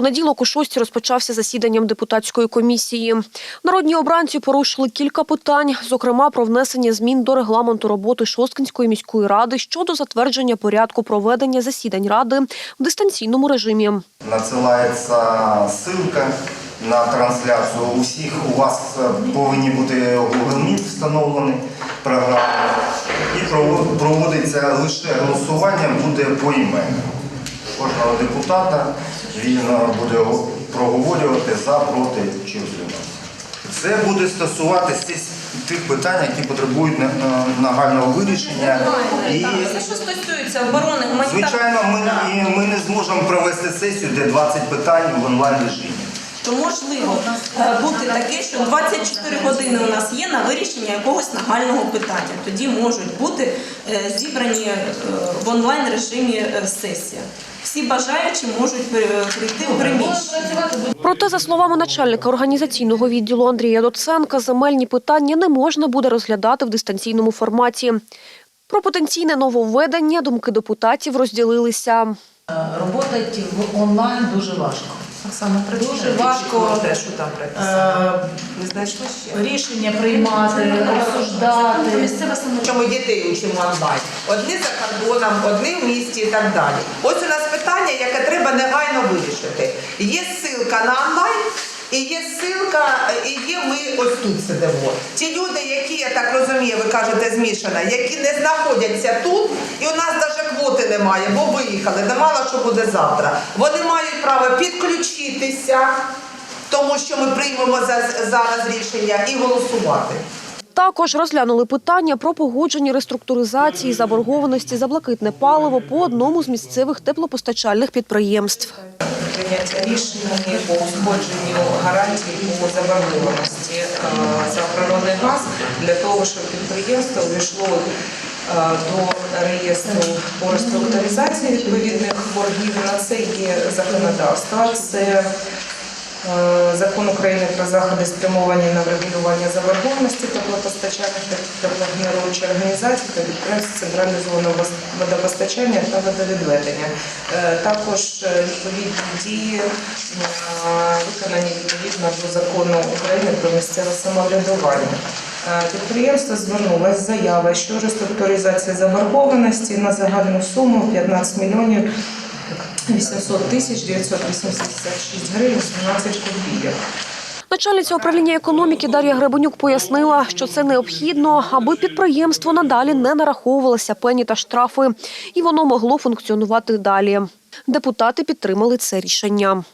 Понеділок у шості розпочався засіданням депутатської комісії. Народні обранці порушили кілька питань, зокрема про внесення змін до регламенту роботи Шосткинської міської ради щодо затвердження порядку проведення засідань ради в дистанційному режимі. Надсилається ссылка на трансляцію. У всіх у вас повинні бути Google Meet встановлені програми. І прово- проводиться лише голосування буде поіменно. Кожного депутата він е, буде проговорювати за, проти чи утриматися. Це буде стосуватися тих- питань, які потребують на- нагального вирішення. І Все, що стосується оборони, Звичайно, ми, ми не зможемо провести сесію, де 20 питань в онлайн режимі. То можливо е, бути таке, що 24 години у нас є на вирішення якогось нагального питання. Тоді можуть бути е, зібрані е, в онлайн режимі сесія. Всі бажаючі можуть прийти в приміщення. Проте, за словами начальника організаційного відділу Андрія Доценка, земельні питання не можна буде розглядати в дистанційному форматі. Про потенційне нововведення думки депутатів розділилися. Робота йти в онлайн дуже важко. Саме Дуже важко те, що там е, рішення приймати, обсуждати. Чому дітей учимо онлайн? Одні за кордоном, одні в місті і так далі. Ось у нас питання, яке треба негайно вирішити. Є ссылка на онлайн. І є ссылка, і є ми ось тут сидимо. Ті люди, які, я так розумію, ви кажете, змішана, які не знаходяться тут, і у нас навіть квоти немає, бо виїхали, не мало що буде завтра. Вони мають право підключитися, тому що ми приймемо за- зараз рішення і голосувати. Також розглянули питання про погодження реструктуризації заборгованості за блакитне паливо по одному з місцевих теплопостачальних підприємств. прийняття рішення по узгодженню гарантій по заборгованості е, за природний газ для того, щоб підприємство увійшло е, до реєстру по реструктуризації відповідних боргів. На це є законодавство. Це Закон України про заходи спрямовані на врегулювання заборгованості теплопостачальних та теплогенеруючих організацій та підприємств централізованого водопостачання та водовідведення. Е, Також е, відповідні дії е, виконані відповідно до закону України про місцеве самоврядування. Е, Підприємство звернулося з заявою щодо реструктуризації заборгованості на загальну суму 15 мільйонів 800 тисяч 986 гривень 17 копійок. Начальниця управління економіки Дар'я Гребенюк пояснила, що це необхідно, аби підприємство надалі не нараховувалося пені та штрафи, і воно могло функціонувати далі. Депутати підтримали це рішення.